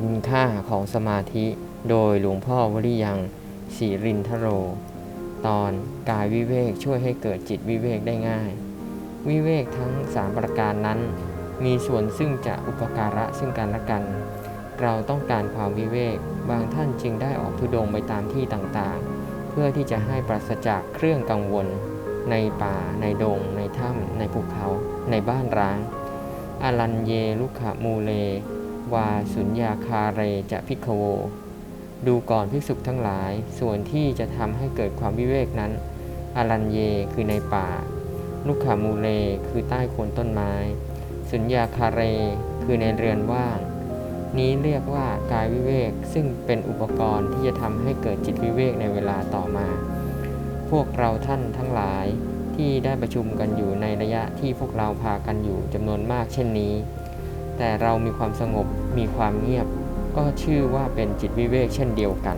คุณค่าของสมาธิ โดยหลวงพ่อวริยังศรีรินทโร ตอนกายวิเวกช่วยให้เกิดจิตวิเวกได้ง่าย วิเวกทั้งสามประการนั้น มีส่วนซึ่งจะอุปการะซึ่งกันและกัน เราต้องการความวิเวก บางท่านจึงได้ออกทุดงไปตามที่ต่างๆ เพื่อที่จะให้ปราศจากเครื่องกังวล ในป่า ในดง ในถ้ำในภูเขา ในบ้านร้างอลันเยลุขมูเล วาสุญญาคาเรจะพิกโว ดูก่อนภิกษุทั้งหลาย ส่วนที่จะทำให้เกิดความวิเวกนั้นอลันเยคือในป่า ลุกขามูเลคือใต้โคนต้นไม้ สุญญาคาเรคือในเรือนว่าง นี้เรียกว่ากายวิเวกซึ่งเป็นอุปกรณ์ที่จะทำให้เกิดจิตวิเวกในเวลาต่อมา พวกเราท่านทั้งหลายที่ได้ประชุมกันอยู่ในระยะที่พวกเราพากันอยู่จำนวนมากเช่นนี้ แต่เรามีความสงบมีความเงียบ ก็ชื่อว่าเป็นจิตวิเวกเช่นเดียวกัน